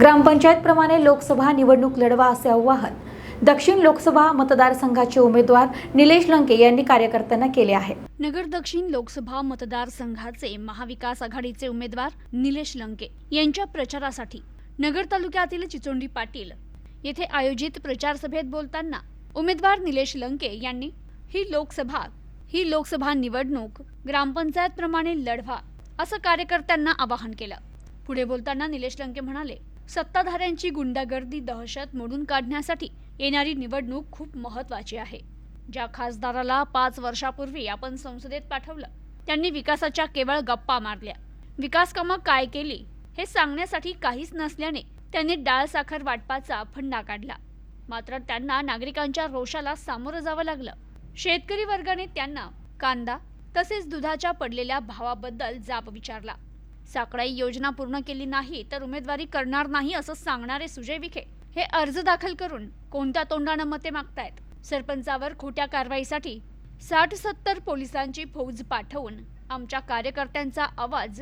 ग्रामपंचायतप्रमाणे लोकसभा निवडणूक लढवा असे आवाहन. दक्षिण लोकसभा मतदारसंघाचे उमेदवार निलेश लंके यांनी कार्यकर्त्यांना केले आहे. नगर दक्षिण लोकसभा मतदारसंघाचे महाविकास आघाडीचे उमेदवार निलेश लंके यांच्या प्रचारासाठी नगर तालुक्यातील चिचोंडी पाटील येथे आयोजित प्रचार सभेत बोलताना उमेदवार निलेश लंके यांनी ही लोकसभा ही लोकसभा निवडणूक ग्रामपंचायत प्रमाणे लढवा असं कार्यकर्त्यांना आवाहन केलं. पुढे बोलताना निलेश लंके म्हणाले सत्ताधाऱ्यांची गुंडागर्दी दहशत मोडून काढण्यासाठी येणारी निवडणूक खूप महत्वाची आहे. ज्या खासदाराला पाच वर्षापूर्वी आपण संसदेत पाठवलं त्यांनी विकासाच्या केवळ गप्पा मारल्या. विकास कामं काय केली हे सांगण्यासाठी काहीच नसल्याने त्यांनी डाळ साखर वाटपाचा फंडा काढला. मात्र त्यांना नागरिकांच्या रोषाला सामोरं जावं लागलं. शेतकरी वर्गाने त्यांना कांदा तसेच दुधाच्या पडलेल्या भावाबद्दल जाब विचारला. साकळाई योजना पूर्ण केली नाही तर उमेदवारी करणार नाही असं सांगणारे सुजय विखे. हे अर्ज दाखल करून कोणत्या तोंडानं मते मागतायत? सरपंचावर खोट्या कारवाईसाठी साठ सत्तर पोलिसांची फौज पाठवून आमच्या कार्यकर्त्यांचा आवाज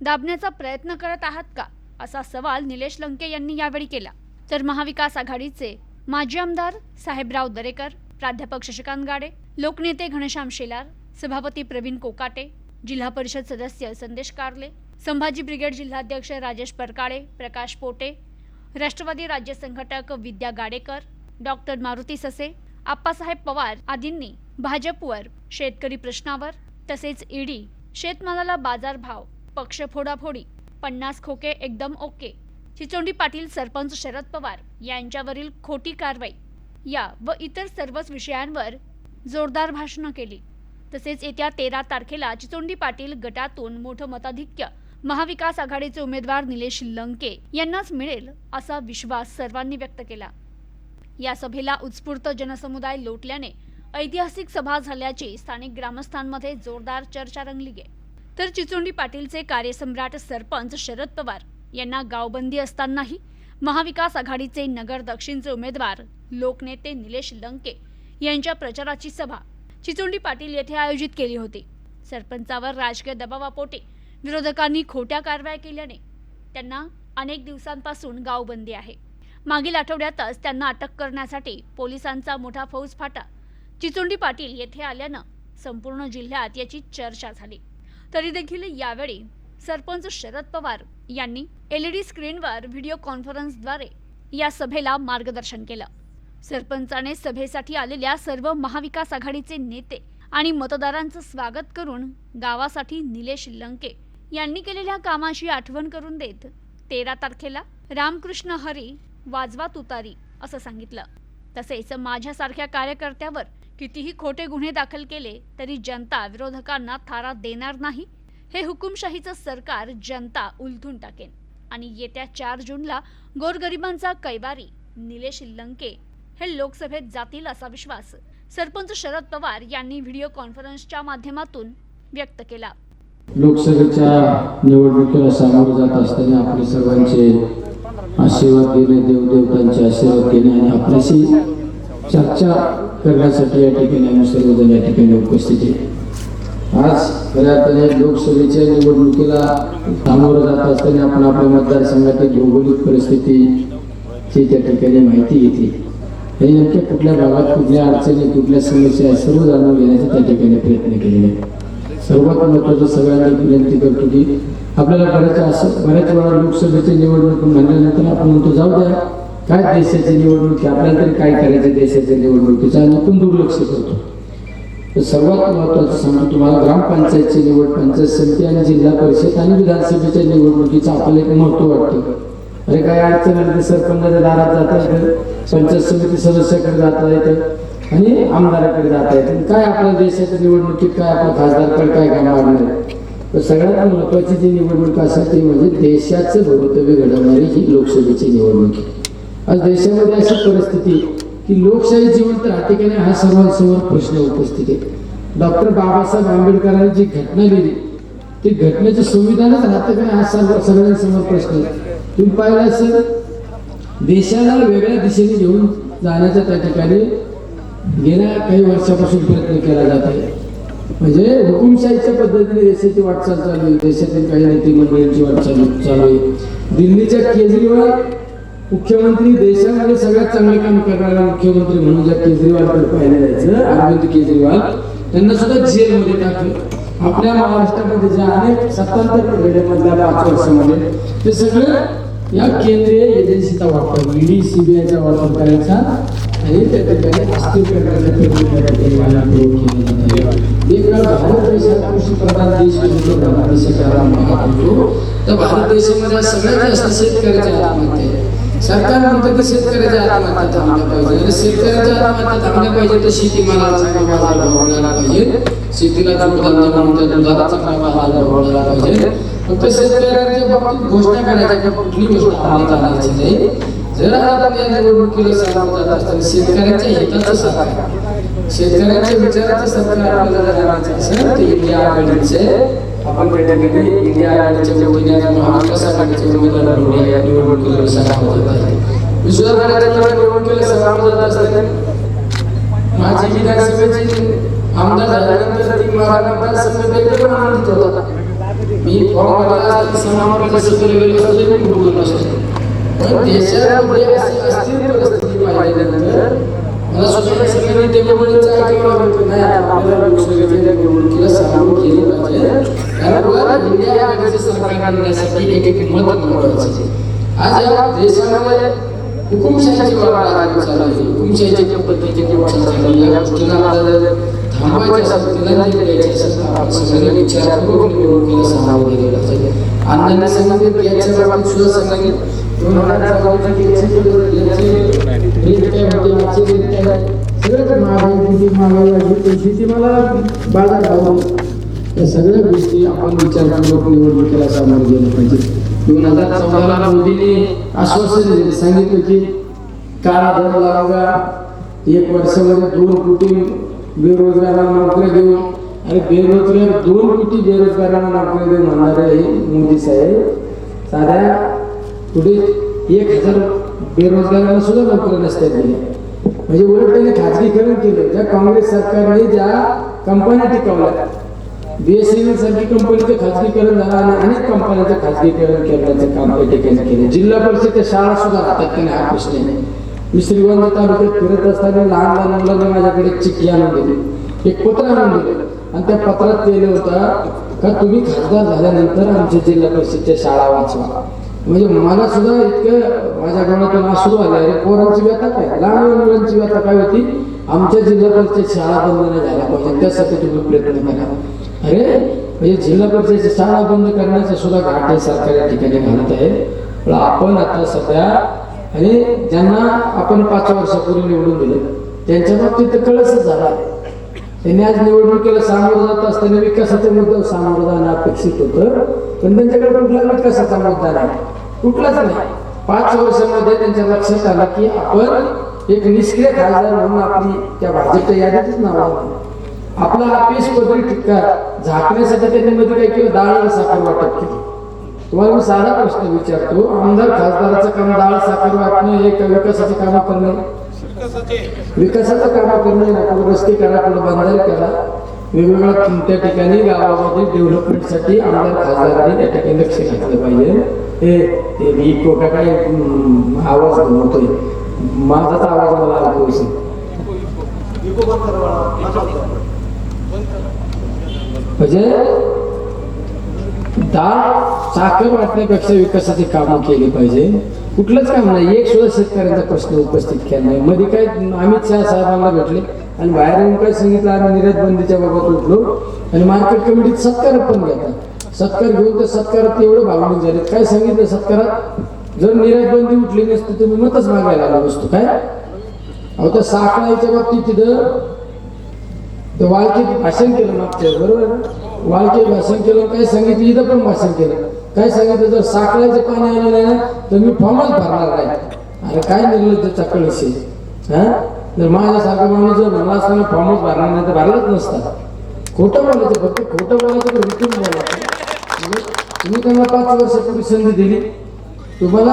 दाबण्याचा प्रयत्न करत आहात का? असा सवाल निलेश लंके यांनी यावेळी केला. तर महाविकास आघाडीचे माजी आमदार साहेबराव दरेकर प्राध्यापक शशिकांत गाडे लोकनेते घनश्याम शेलार सभापती प्रवीण कोकाटे जिल्हा परिषद सदस्य संदेश कारले संभाजी ब्रिगेड जिल्हाध्यक्ष राजेश परकाळे प्रकाश पोटे राष्ट्रवादी राज्य संघटक विद्या गाडेकर डॉक्टर मारुती ससे आप्पासाहेब पवार आदींनी भाजपवर शेतकरी प्रश्नावर तसेच ईडी शेतमालाला बाजारभाव पक्ष फोडाफोडी पन्नास खोके एकदम ओके चिचोंडी पाटील सरपंच शरद पवार यांच्यावरील खोटी कारवाई या व इतर सर्वच विषयांवर जोरदार भाषणं केली. तसेच येत्या तेरा तारखेला चिचोंडी पाटील गटातून मोठं मताधिक्य महाविकास आघाडीचे उमेदवार निलेश लंके यांनाच मिळेल असा विश्वास सर्वांनी व्यक्त केला. या सभेला उत्स्फूर्त जनसमुदाय लोटल्याने ऐतिहासिक सभा झाल्याची स्थानिक ग्रामस्थांमध्ये जोरदार चर्चा रंगली आहे. तर चिचोंडी पाटीलचे कार्यसम्राट सरपंच शरद पवार यांना गावबंदी असतानाही महाविकास आघाडीचे नगर दक्षिणचे उमेदवार लोकनेते निलेश लंके यांच्या प्रचाराची सभा चिचोंडी पाटील येथे आयोजित केली होती. सरपंचावर राजकीय दबावापोटी विरोधकांनी खोट्या कारवाया केल्याने त्यांना अनेक दिवसांपासून गावबंदी आहे. मागील आठवड्यातच त्यांना अटक करण्यासाठी पोलिसांचा मोठा फौज फाटा चिचोंडी पाटील येथे आल्यानं संपूर्ण जिल्ह्यात याची चर्चा झाली. तरी देखील यावेळी सरपंच शरद पवार यांनी एलईडी स्क्रीनवर व्हिडिओ कॉन्फरन्सद्वारे या सभेला मार्गदर्शन केलं. सरपंचाने सभेसाठी आलेल्या सर्व महाविकास आघाडीचे नेते आणि मतदारांचं स्वागत करून गावासाठी निलेश लंके यांनी केलेल्या कामाची आठवण करून देत तेरा तारखेला रामकृष्ण हरी वाजवा तुतारी असं सांगितलं. तसेच माझ्यासारख्या कार्यकर्त्यावर कितीही खोटे गुन्हे दाखल केले तरी जनता विरोधकांना थारा देणार नाही हे हुकुमशाहीचं सरकार जनता उलथून टाकेन. आणि येत्या चार जूनला गोरगरिबांचा कैवारी निलेश लंके हे लोकसभेत जातील असा विश्वास सरपंच शरद पवार यांनी व्हिडिओ कॉन्फरन्सच्या माध्यमातून व्यक्त केला. लोकसभेच्या निवडणुकीला सामोरे जात असताना आपले सर्वांचे आशीर्वाद घेणे देवदेवतांचे आशीर्वाद घेणे आणि आपल्याशी चर्चा करण्यासाठी या ठिकाणी आम्ही सर्वजण या ठिकाणी उपस्थित आहे. आज खऱ्या अर्थाने लोकसभेच्या निवडणुकीला सामोरं जात असताना आपण आपल्या मतदारसंघातील भौगोलिक परिस्थितीची त्या ठिकाणी माहिती घेतली. आणि नक्की कुठल्या भागात कुठल्या अडचणी कुठल्या समस्या सर्व जाणून घेण्याचा त्या ठिकाणी प्रयत्न केलेला आहे. सर्वात महत्वाचं सगळ्यांना विनंती करतो की आपल्याला बऱ्याच असं बऱ्याच वेळा लोकसभेची निवडणूक म्हणल्यानंतर आपण म्हणतो जाऊ द्या काय देशाची निवडणूक आपल्याला तरी काय करायचं देशाच्या निवडणुकीचं आणि आपण दुर्लक्ष करतो. तर सर्वात महत्वाचं सांगतो तुम्हाला ग्रामपंचायतची निवड पंचायत समिती आणि जिल्हा परिषद आणि विधानसभेच्या निवडणुकीचं आपल्याला एक महत्त्व वाटतं. अरे काय अडचण आली सरपंचाच्या दारात जाता येतं? पंचायत समिती सदस्याकडे जाता येतं? आणि आमदाराकडे जाता येतं. काय आपल्या देशाच्या निवडणुकीत काय आपण खासदारकडे काय काय मागणार आहे? तर सगळ्यात महत्वाची जी निवडणूक असेल ती म्हणजे देशाचं भवितव्य घडवणारी ही लोकसभेची निवडणूक आहे. आज देशामध्ये अशी परिस्थिती की लोकशाही जिवंत राहते की नाही हा सर्वांसमोर प्रश्न उपस्थित आहे. डॉक्टर बाबासाहेब आंबेडकरांनी जी घटना लिहिली ती घटनेचं संविधानच राहतं का नाही हा सर्व सगळ्यांसमोर प्रश्न आहे. तुम्ही पाहिलं असेल देशाला वेगळ्या दिशेने घेऊन जाण्याचा त्या ठिकाणी गेल्या काही वर्षापासून प्रयत्न केला जात आहे. म्हणजे हुकुमशाहीच्या पद्धतीने देशाची वाटचाल चालू आहे. देशातील काही नेते वाटचाल चालू आहे. दिल्लीच्या केजरीवाल मुख्यमंत्री देशामध्ये सगळ्यात चांगले काम करणारा मुख्यमंत्री म्हणून ज्या केजरीवालकडे पाहिलं जायचं अरविंद केजरीवाल त्यांना सुद्धा जेलमध्ये टाकलं. आपल्या महाराष्ट्रामध्ये जे अनेक सत्तांतर घडले पाच वर्षामध्ये ते सगळं या केंद्रीय एजन्सीचा वापर ईडी सीबीआयचा वापर करायचा. हे त्या ठिकाणी अस्थिर करण्याचा प्रयत्न त्या ठिकाणी केला भारत देशात कृषी प्रधान देश तर भारत देशामध्ये सगळ्यात जास्त शेतकऱ्याच्या आत्महत्या आहे. सरकार म्हणतं की शेतकऱ्याच्या आत्महत्या थांबल्या पाहिजे आणि शेतकऱ्याच्या आत्महत्या थांबल्या पाहिजे तर शेतीमालाला चांगला बाजार भाव पाहिजे शेतीला जोडधंदा म्हणून त्या दुधाला चांगला बाजार पाहिजे फक्त शेतकऱ्यांच्या बाबतीत घोषणा करायच्या कुठली गोष्ट अंमलात आणायची नाही जर आपण या निवडणुकीला सामोरं जात असताना शेतकऱ्यांच्या हिताचं सरकार शेतकऱ्यांच्या विचाराचं सरकार आपल्याला असेल तर इंडिया आघाडीचे आपण त्या ठिकाणी इंडिया आघाडीच्या वतीने महाविकास उमेदवार या निवडणुकीला जात आहे विश्वभराच्या निवडणुकीला सामोरं जात असताना माझी विधानसभेची आमदार झाल्यानंतर ती मला आनंदित होता मी फॉर्म भरला असता समारोपाला देशामध्ये अशी अस्थिर परिस्थिती पाहिल्यानंतर मला स्वतःला सगळ्यांनी नाही आपल्याला लोकसभेच्या निवडणुकीला सामोरं केली पाहिजे कारण इंडिया आघाडीचे सरकार आणण्यासाठी एक एक मत महत्वाचं आज या देशामध्ये हुकुमशाहीची वाढ चालू आहे हुकुमशाहीच्या वाढ चालू आहे या गोष्टीला आपल्याला नाही आपण सगळ्यांनी विचारपूर्वक निवडणुकीला सामोरं गेलं पाहिजे अण्णांनी सांगितलं याच्या बाबतीत सुद्धा सांगितलं दोन हजार चौदा की याची महागाई किती महागाई वाढली मला बाजार भाव या सगळ्या गोष्टी आपण विचार विचारपूर्वक निवडणुकीला सामोरं गेलं पाहिजे दोन हजार चौदाला मोदीने आश्वासन दिले सांगितलं की काळा दर लावा एक वर्षामध्ये दोन कोटी बेरोजगारांना नोकऱ्या देऊन आणि बेरोजगार दोन कोटी बेरोजगारांना नोकऱ्या देऊन म्हणणारे हे मोदी साहेब साध्या पुढे एक हजार बेरोजगारांना सुद्धा नोकऱ्या नसत्या दिल्या म्हणजे उलट त्यांनी खाजगीकरण केलं. ज्या काँग्रेस सरकारने ज्या कंपन्या टिकवल्या बीएसएनएल सारखी कंपनीचं खाजगीकरण झालं आणि अनेक कंपन्यांचं खाजगीकरण करण्याचं काम त्या ठिकाणी केलं. जिल्हा परिषदच्या शाळा सुद्धा राहतात की नाही हा प्रश्न नाही मी श्रीगोंदा तालुक्यात फिरत असताना लहान लहान मुलांना माझ्याकडे चिठ्ठी आणून दिली. एक पत्र आणून दिलं. आणि त्या पत्रात लिहिलं होतं का तुम्ही खासदार झाल्यानंतर आमच्या जिल्हा परिषदच्या शाळा वाचवा. म्हणजे मला सुद्धा इतकं माझ्या गणातून आसरू आले अरे पोरांची व्यथा काय? लहान मुलांची व्यथा काय होती? आमच्या जिल्हा परिषद शाळा बंद नाही झाल्या पाहिजे. त्यासाठी तुम्ही प्रयत्न करा. अरे म्हणजे जिल्हा परिषदेची शाळा बंद करण्याचा सुद्धा घाटे सरकार या ठिकाणी घालत आहे. पण आपण आता सध्या आणि ज्यांना आपण पाच वर्षापूर्वी निवडून दिले त्यांच्या बाबतीत तर कळसच झाला त्यांनी आज निवडणुकीला सामोरं जात असताना विकासाच्या मुद्द्यावर सामोरं जाणं अपेक्षित होतं. पण त्यांच्याकडे कुठला विकासाचा मुद्दा नाही. कुठलाच नाही. पाच वर्षामध्ये त्यांच्या लक्षात आलं की आपण एक निष्क्रिय खासदार म्हणून आपली त्या भाजपच्या यादीतच नाव आलं आपला अपेश पदरी ठिकाण झाकण्यासाठी त्यांनी मध्ये काय केलं डाळ साखर वाटप केली. तुम्हाला मी साधा प्रश्न विचारतो आमदार खासदाराचं काम डाळ साखर वाटणं हे का विकासाचे काम करणं विकासाचं. काम करणं रस्ते करा कुठं बांधायला करा. वेगवेगळ्या त्या ठिकाणी गावामध्ये डेव्हलपमेंटसाठी आमदार खासदारांनी त्या ठिकाणी लक्ष घातलं पाहिजे. हे ते मी कोटा काय आवाज बनवतोय. माझाच आवाज मला ऐकू म्हणजे दाळ साखर वाटण्यापेक्षा विकासाची कामं केली पाहिजे. कुठलंच काम नाही. एक सुद्धा शेतकऱ्यांचा प्रश्न उपस्थित केला नाही. मध्ये काय अमित शहा साहेबांना भेटले. आणि बाहेर येऊन काय सांगितलं? आम्ही निर्यात बंदीच्या बाबत उठलो आणि मार्केट कमिटीत सत्कार पण घेतात सत्कार घेऊन त्या सत्कारात एवढं भावनिक झाले काय सांगितलं सत्कारात? जर निर्यात बंदी उठली नसती तुम्ही मतच मागायला आला असतो काय? अहो त्या साखळाच्या बाबतीत तिथं तर वाळकीत भाषण केलं मागच्या बरोबर? वाळके भाषण केलं काय सांगितलं? इथं पण भाषण केलं. काय सांगितलं? जर साखळाचं पाणी आलं नाही ना तर मी फॉर्मच भरणार नाही. अरे काय निर्लज्ज चक्कळशी हा? जर माझ्यासारखं माणूस जर मला असताना फॉर्मच भरणार नाही तर भरलाच नसता. खोटं बोलायचं फक्त खोटं बोलायचं तर विकून बोलायचं म्हणजे तुम्ही त्यांना पाच वर्षापूर्वी संधी दिली. तुम्हाला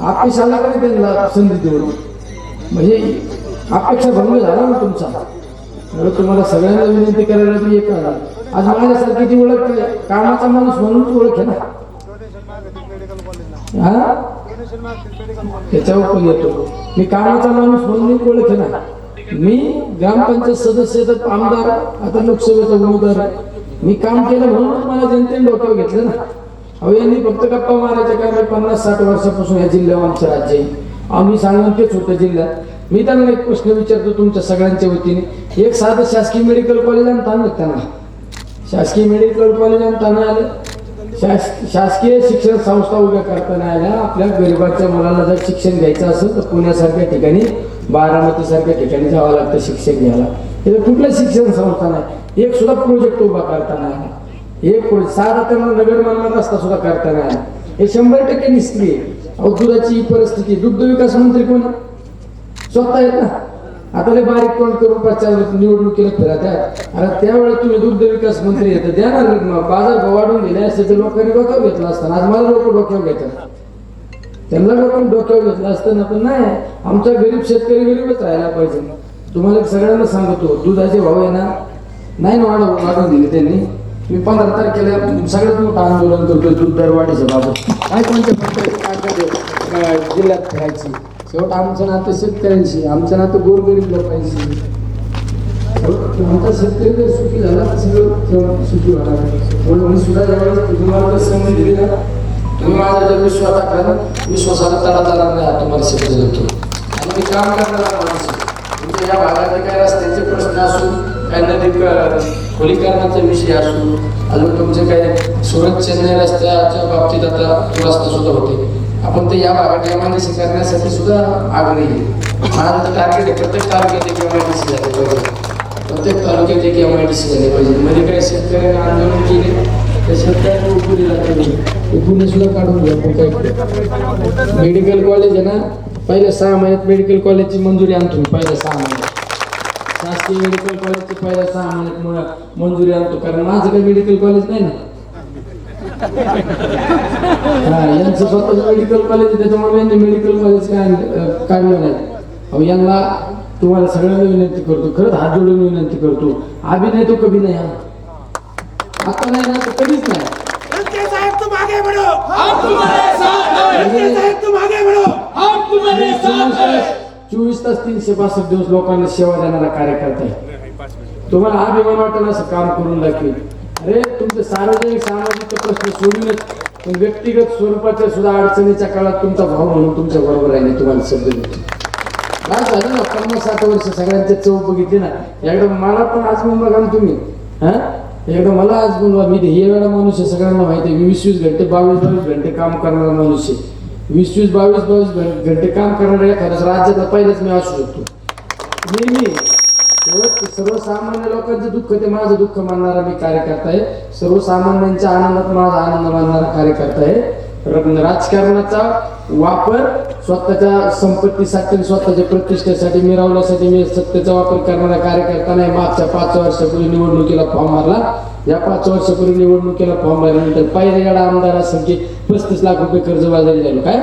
अपेक्षा त्यांना संधी देऊ म्हणजे अपेक्षा भंग झाला ना तुमचा. मला तुम्हाला सगळ्यांना विनंती करायला मी एक आज आज माझ्यासारखीची ओळख कामाचा माणूस म्हणून ओळख आहे ना. हा? त्याच्यावर पण येतो? मी कामाचा माणूस म्हणून मी ओळख ना मी ग्रामपंचायत सदस्य तर आमदार आता लोकसभेचा उमेदवार आहे. मी काम केलं म्हणून मला जनतेने डोक्यावर घेतलं ना. अहो यांनी फक्त गप्पा मारायच्या काय पन्नास साठ वर्षापासून या जिल्ह्यावर आमचं राज्य आहे. आम्ही सांगून तेच होतं जिल्ह्यात. मी त्यांना एक प्रश्न विचारतो तुमच्या सगळ्यांच्या वतीने. एक साधं शासकीय मेडिकल कॉलेज आणि आणलं त्यांना शासकीय मेडिकल कॉलेज आणि ताण आलं. शासकीय शिक्षण संस्था उभ्या करताना आल्या आपल्या गरिबाच्या मुलाला जर शिक्षण घ्यायचं असेल तर पुण्यासारख्या ठिकाणी बारामतीसारख्या ठिकाणी जावं लागतं शिक्षण घ्यायला. तिथे कुठलं शिक्षण संस्था नाही. एक सुद्धा प्रोजेक्ट उभा करताना आला एक प्रोजेक्ट साधा त्यांना नगर मानला रस्ता सुद्धा करताना आला हे शंभर टक्के निष्क्रिय. आहे. दुधाची परिस्थिती. दुग्ध विकास मंत्री कोण? स्वतः आहेत ना? आता लय बारीक तोंड करून प्रचार निवडणुकीला फिरत आहे आणि त्यावेळेस तुम्ही दुग्ध विकास मंत्री येतं द्या ना बाजार भाव वाढून दिले असते तर लोकांनी डोक्यावर घेतला असतं आज मला लोक डोक्यावर घेतात. त्यांना लोकांनी डोक्यावर घेतलं असतं ना पण नाही. आमचा गरीब शेतकरी गरीबच राहायला पाहिजे. तुम्हाला सगळ्यांना सांगतो दुधाचे भाव आहे ना नाही ना वाढ वाढवून दिले त्यांनी. मी पंधरा तारखेला सगळ्यात मोठं आंदोलन करतो दूध दर बाबत. काय कोणत्या काय जिल्ह्यात फिरायची शेवट आमचं नातं शेतकऱ्यांशी आमचं नातं गोरगरीब लोकांशी आमचा शेतकरी जर सुखी झाला तर सगळं सुखी होणार. म्हणून मी सुद्धा ज्यावेळेस तुम्हाला जर संधी दिली ना तुम्ही माझा जर विश्वास टाकला विश्वासाला तडा तडा नाही तुम्हाला शेतकरी देतो. आणि मी काम करणारा माणूस तुमच्या म्हणजे या भागातले काय रस्त्याचे प्रश्न असू काय नदी खोलीकरणाचा विषय असू अजून तुमचे काही सुरत चेन्नई रस्त्याच्या बाबतीत आता रस्ता सुद्धा होते. आपण ते या भागात एमआयडीसी करण्यासाठी सुद्धा आग्रही आहे. टार्गेट आहे. प्रत्येक तालुक्यात एक सी झाले पाहिजे. प्रत्येक तालुक्यात एक एम आय टी सी झाले पाहिजे. म्हणजे काही शेतकऱ्यांनी आंदोलन केले त्या शेतकऱ्यांनी उपरी लागले पुणे सुद्धा काढून घ्या मेडिकल कॉलेज आहे ना पहिल्या सहा महिन्यात मेडिकल कॉलेजची मंजुरी आणतो पहिल्या सहा महिन्यात. शासकीय मेडिकल कॉलेजची पहिल्या सहा महिन्यात मंजुरी आणतो. कारण माझं काही मेडिकल कॉलेज नाही ना. यांचं स्वतःच मेडिकल कॉलेज आहे त्याच्यामुळे यांनी मेडिकल कॉलेज काय काढलं नाही अहो यांना तुम्हाला सगळ्यांना विनंती करतो खरंच हात जोडून विनंती करतो. अभिनय तो कधी नाही हा. आता नाही ना कधीच नाही. हैं। हैं। चोवीस तास तीनशे पासष्ट दिवस लोकांना सेवा देणारा कार्यकर्ता आहे. तुम्हाला अभिमान वाटेल असं काम करून दाखवेल अरे तुमचे सार्वजनिक सामाजिक प्रश्न सोडूनच पण व्यक्तिगत स्वरूपाच्या सुद्धा अडचणीच्या काळात तुमचा भाऊ म्हणून तुमच्या बरोबर राहिले तुम्हाला शब्द देतो. काय झालं ना पन्नास साठ वर्ष सगळ्यांच्या चव बघितली ना एकदा मला पण आज म्हणून बघा ना तुम्ही. हा? एकदा मला आज बोलवा मी हे वेळा माणूस आहे सगळ्यांना माहिती आहे वीस वीस घंटे बावीस बावीस घंटे काम करणारा माणूस आहे. वीस वीस बावीस बावीस घंटे काम करणाऱ्या एखाद्या राज्यातला पहिलाच मी असू शकतो. नेहमी सर्वसामान्य लोकांचं दुःख ते माझं दुःख मानणारा मी कार्यकर्ता आहे. सर्वसामान्यांच्या आनंदात माझा आनंद मानणारा कार्यकर्ता आहे. राजकारणाचा वापर स्वतःच्या संपत्तीसाठी स्वतःच्या प्रतिष्ठेसाठी मिरवण्यासाठी मी सत्तेचा वापर करणारा कार्यकर्ता नाही. मागच्या पाच वर्षापूर्वी निवडणुकीला फॉर्म मारला या पाच वर्षापूर्वी निवडणुकीला फॉर्म भरल्यानंतर पहिल्या गाडा आमदार असेल की पस्तीस लाख रुपये कर्ज बाजारी झालो. काय?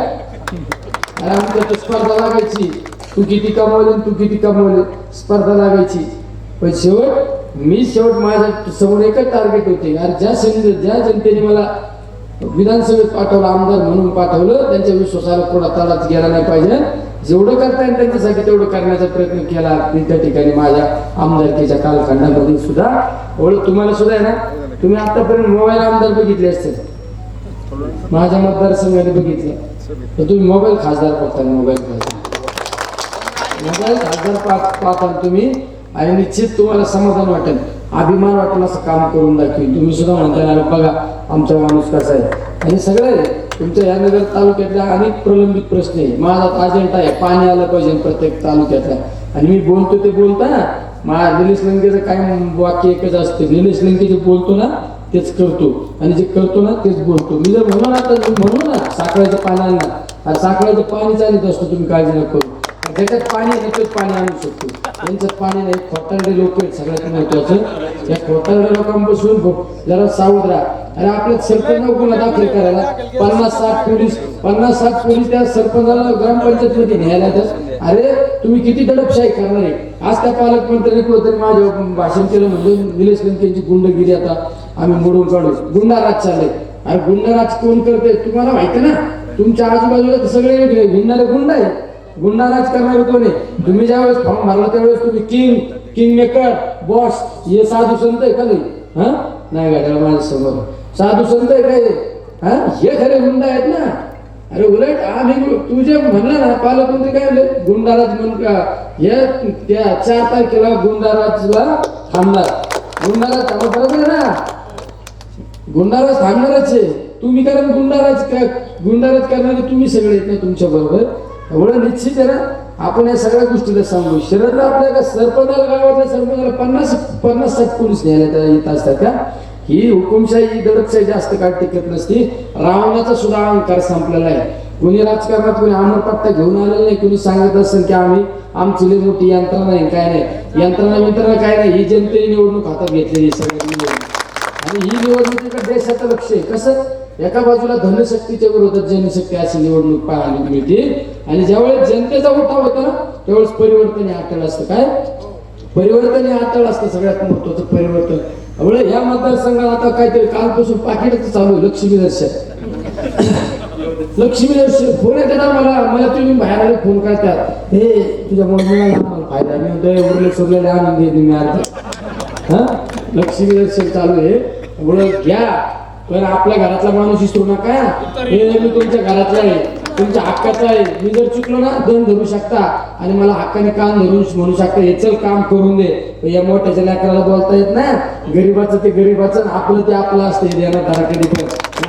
अरे आमच्या स्पर्धा लागायची. तू किती कमावली तू किती कमावली? स्पर्धा लागायची. पण शेवट मी शेवट माझ्यासमोर एकच टार्गेट होते. अरे ज्या संधी ज्या जनतेने मला विधानसभेत पाठवलं आमदार म्हणून पाठवलं त्यांच्या विश्वासाला कोणा तडाच गेला नाही पाहिजे. जेवढं करता येईल त्यांच्यासाठी तेवढं करण्याचा प्रयत्न केला. मी त्या ठिकाणी माझ्या आमदारकीच्या कालखंडामध्ये सुद्धा ओळख तुम्हाला सुद्धा आहे ना? तुम्ही आतापर्यंत मोबाईल आमदार बघितले असतील. माझ्या मतदारसंघाने बघितलं. तर तुम्ही मोबाईल खासदार बघता मोबाईल खासदार. मोबाईल हजार पाच पाहता तुम्ही. आणि निश्चित तुम्हाला समाधान वाटेल. अभिमान वाटेल असं काम करून दाखवी तुम्ही सुद्धा म्हणता अरे बघा आमचा माणूस कसा आहे. आणि सगळं आहे. तुमच्या या नगर तालुक्यातल्या अनेक प्रलंबित प्रश्न आहे. माझा अजेंडा आहे पाणी आलं पाहिजे प्रत्येक तालुक्यातल्या आणि मी बोलतो ते बोलता ना मा निलेश लंकेचं काय वाक्य एकच असते. निलेश लंके जे बोलतो ना तेच करतो. आणि जे करतो ना तेच बोलतो. मी जर म्हणून ना तर म्हणू ना साखळ्याचं पाणी साखळ्याचं पाणी चालत असतो तुम्ही काळजी नको त्याच्यात पाणी त्याच्यात पाणी आणू शकतो. त्यांच्यात पाणी नाही खोटारडे लोक आहेत सगळ्यात महत्वाचं या खोटारडे लोकांपासून जरा सावध राहा. अरे आपल्या सरपंच गुन्हा दाखल करायला. पन्नास साठ पोलीस पन्नास साठ पोलीस त्या सरपंचाला ग्रामपंचायत मध्ये न्यायला येतात. अरे तुम्ही किती दडपशाही करणार आहे? आज त्या पालकमंत्र्यांनी कुठेतरी माझ्या भाषण केलं म्हणजे निलेश लंकेंची गुंडगिरी आता आम्ही मोडून काढू गुंडाराज चालले अरे गुंडाराज कोण करते तुम्हाला माहिती ना? तुमच्या आजूबाजूला सगळे सगळे भिन्नारे गुंड आहेत. गुंडाराज करणारे कोण आहे तुम्ही ज्यावेळेस फॉर्म भरला त्यावेळेस तुम्ही किंग किंग मेकर बॉस हे साधू संत आहे का नाही? हा? नाही गाड्याला माझ्यासमोर साधू संत आहे काय हा? हे? खरे गुंड आहेत ना. अरे उलट आम्ही तू जे म्हणला ना पालकमंत्री काय म्हणले? गुंडाराज म्हणून का? हे त्या चार तारखेला गुंडाराजला थांबणार. गुंडाराज थांबा बरोबर आहे ना. गुंडाराज थांबणारच आहे. तुम्ही कारण गुंडाराज का गुंडाराज करणारे तुम्ही सगळे आहेत ना तुमच्या बरोबर? एवढं निश्चित आहे ना? आपण या सगळ्या गोष्टीला सांगू. शरदला आपल्या का सरपंचाला गावातल्या सरपंचाला पन्नास पन्नास साठ पोलीस न्यायला येत असतात का? ही हुकुमशाही ही दडपशाही जास्त काळ टिकत नसती. रावणाचा सुद्धा अहंकार संपलेला आहे. कोणी राजकारणात कोणी अमरपट्टा घेऊन आलेला नाही. कोणी सांगत असेल की आम्ही आमची लई मोठी यंत्रणा नाही काय नाही. यंत्रणा यंत्रणा काय नाही? ही जनतेने निवडणूक हातात घेतलेली सगळ्यांनी. आणि ही निवडणुकीकडे देशाचं लक्ष आहे. कसं? एका बाजूला धनशक्तीच्या विरोधात जनशक्ती अशी निवडणूक पाहायला मिळते. आणि ज्यावेळेस जनतेचा उठाव होतो ना त्यावेळेस परिवर्तन हे अटळ असतं. काय? परिवर्तन हे अटळ असतं सगळ्यात महत्वाचं परिवर्तन. त्यामुळे या मतदारसंघात आता काहीतरी कालपासून पाकिटच चालू आहे लक्ष्मी दर्शन. लक्ष्मी दर्शन. फोन येते ना मला मला तुम्ही बाहेर आले फोन करतात. हे तुझ्या मम्मीला फायदा मी म्हणतोय उरले सुरलेले आनंद दे मी हा? लक्ष्मी दर्शन चालू आहे. त्यामुळे घ्या. पण आपल्या घरातला माणूस विसरू नका हे मी तुमच्या घरातला आहे. तुमच्या हक्काचा आहे. मी जर चुकलो ना दंड धरू शकता. आणि मला हक्काने कान धरून म्हणू शकता हे चल काम करून दे. या मोठ्याच्या लेकराला बोलता येत ना गरीबाचं ते गरीबाचं आपलं ते आपलं असतं देणार धरा कधी पण.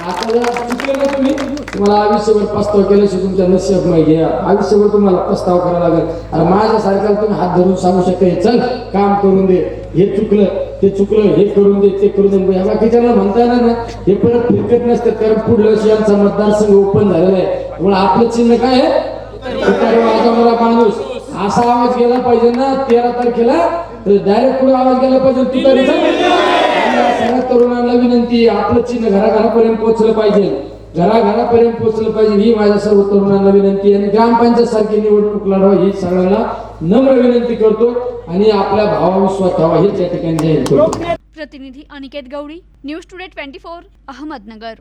आता जर चुकलं ना तुम्ही तुम्हाला आयुष्यभर पस्ताव केल्याशिवाय तुमच्या नशीब नाही घ्या. आयुष्यभर तुम्हाला पस्ताव करावा लागेल. आणि माझ्यासारख्याला तुम्ही हात धरून सांगू शकता हे चल काम करून दे. हे चुकलं ते चुकलं हे करून दे ते करून दे. बाकीच्यांना म्हणता येणार ना हे परत फिरकत नसतं. कारण पुढल्या वर्षी आमचा मतदारसंघ ओपन झालेला आहे. त्यामुळे आपलं चिन्ह काय आहे? मला माणूस. असा आवाज गेला पाहिजे ना तेरा तारखेला. तर डायरेक्ट पुढे आवाज गेला पाहिजे. तुतारीचा सगळ्या तरुणांना विनंती आपलं चिन्ह घराघरापर्यंत पोहोचलं पाहिजे. घराघरापर्यंत पोहोचलं पाहिजे ही माझ्या सर्व तरुणांना विनंती आणि ग्रामपंचायत सारखी निवडणूक लढवा ही सगळ्यांना नम्र विनंती करतो आणि आपल्या भावाविश्वास ठेवा हेच या ठिकाणी जाहीर करतो. प्रतिनिधी Aniket Gaudi news today twenty four Ahmednagar.